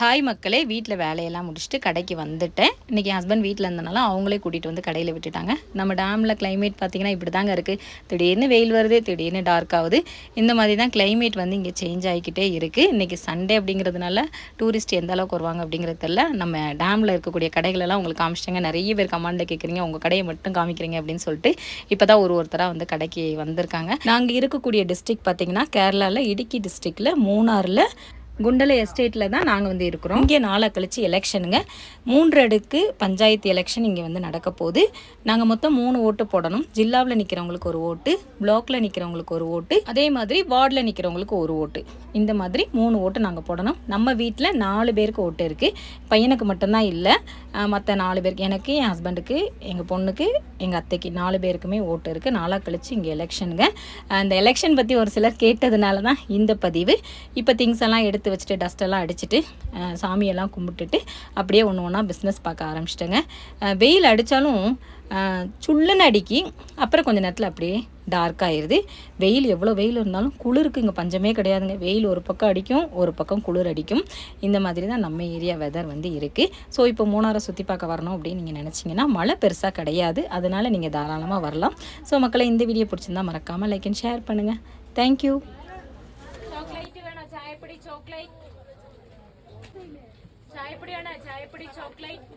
Hi மக்களே வீட்டில் வேலையெல்லாம் முடிச்சுட்டு கடைக்கு வந்துட்டேன். இன்றைக்கி ஹஸ்பண்ட் வீட்டில் இருந்தனால அவங்களே கூட்டிகிட்டு வந்து கடையில் விட்டுட்டாங்க. நம்ம டேமில் கிளைமேட் பார்த்தீங்கன்னா இப்படி தாங்க இருக்குது திடீர்னு வெயில் வருது திடீர்னு டார்க் ஆகுது. இந்த மாதிரி தான் கிளைமேட் வந்து இங்கே சேஞ்ச் ஆகிக்கிட்டே இருக்குது இன்றைக்கி சண்டே அப்படிங்கிறதுனால டூரிஸ்ட் எந்த அளவுக்கு வருவாங்க அப்படிங்கிறது தெரியல. நம்ம டேமில் இருக்கக்கூடிய கடைகளெல்லாம் உங்களுக்கு காமிச்சிட்டாங்க. நிறைய பேர் கமாண்டில் கேட்குறீங்க உங்கள் கடையை மட்டும் காமிக்கிறீங்க அப்படின்னு சொல்லிட்டு இப்போ தான் ஒரு ஒருத்தராக வந்து கடைக்கு வந்திருக்காங்க. நாங்கள் இருக்கக்கூடிய டிஸ்ட்ரிக்ட் பார்த்திங்கன்னா கேரளாவில் இடுக்கி டிஸ்ட்ரிக்டில் மூணாறில் குண்டலை எஸ்டேட்டில் தான் நாங்கள் வந்து இருக்கிறோம். இங்கே நாளை கழிச்சு எலெக்ஷனுங்க. மூன்று அடுக்கு பஞ்சாயத்து எலெக்ஷன் இங்கே வந்து நடக்க போகுது. நாங்கள் மொத்தம் மூணு ஓட்டு போடணும். ஜில்லாவில் நிற்கிறவங்களுக்கு ஒரு ஓட்டு பிளாக்ல நிற்கிறவங்களுக்கு ஒரு ஓட்டு அதே மாதிரி வார்டில் நிற்கிறவங்களுக்கு ஒரு ஓட்டு. இந்த மாதிரி மூணு ஓட்டு நாங்கள் போடணும். நம்ம வீட்டில் நாலு பேருக்கு ஓட்டு இருக்குது பையனுக்கு மட்டும்தான் இல்லை. மற்ற நாலு பேருக்கு எனக்கு என் ஹஸ்பண்டுக்கு எங்கள் பொண்ணுக்கு எங்கள் அத்தைக்கு நாலு பேருக்குமே ஓட்டு இருக்குது நாளாக கழிச்சு இங்கே எலெக்ஷனுங்க. அந்த எலெக்ஷன் பற்றி ஒரு சிலர் கேட்டதுனால தான் இந்த பதிவு. இப்போ திங்ஸ் எல்லாம் எடுத்து எடுத்து வச்சுட்டு டஸ்ட்டெல்லாம் அடிச்சுட்டு சாமியெல்லாம் கும்பிட்டுட்டு அப்படியே ஒன்று ஒன்றா பிஸ்னஸ் பார்க்க ஆரம்பிச்சிட்டேங்க. வெயில் அடித்தாலும் சுள்ளுன்னு அடிக்கி அப்புறம் கொஞ்சம் நேரத்தில் அப்படியே டார்க் வெயில் எவ்வளோ வெயில் இருந்தாலும் குளிருக்கு இங்கே பஞ்சமே கிடையாதுங்க. வெயில் ஒரு பக்கம் அடிக்கும் ஒரு பக்கம் குளிர் அடிக்கும். இந்த மாதிரி தான் நம்ம ஏரியா வெதர் வந்து இருக்குது ஸோ இப்போ மூணாரை சுற்றி பார்க்க வரணும் அப்படின்னு நீங்கள் நினச்சிங்கன்னா மழை பெருசாக கிடையாது. அதனால் நீங்கள் தாராளமாக வரலாம். ஸோ மக்களை இந்த வீடியோ பிடிச்சிருந்தா மறக்காமல் லைக் அண்ட் ஷேர் பண்ணுங்கள் தேங்க்யூ ചോക്ലേറ്റ് ചായപ്പൊടിയാണ് ചായപ്പൊടി ചോക്ലേറ്റ്